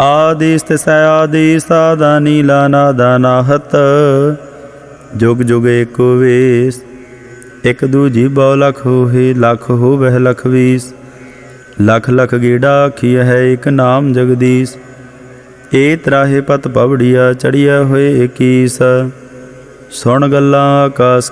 ਆਦੇਸ ਤਿਸੈ ਆਦੇਸ ਆਦਾ ਨੀਲਾ ਨਾਦਾ ਨਾਹਤ। ਜੁਗ ਜੁਗ ਏਕੋ ਵੇਸ, ਇਕ ਦੂਜੀ ਬਹੁ ਲਖ ਹੋਏ, ਲਖ ਹੋਵਹਿ ਲਖ ਵੀਸ। ਲਖ ਲਖ ਗੇੜਾ ਆਖੀ ਹੈ ਇਕ ਨਾਮ ਜਗਦੀਸ਼। ਏ ਤਰਾਹੇ ਪਤ ਪਵੜੀਆ ਚੜੀਆ ਹੋਏ ਏਕੀਸ। ਸੁਣ ਗੱਲਾਂ ਆਕਾਸ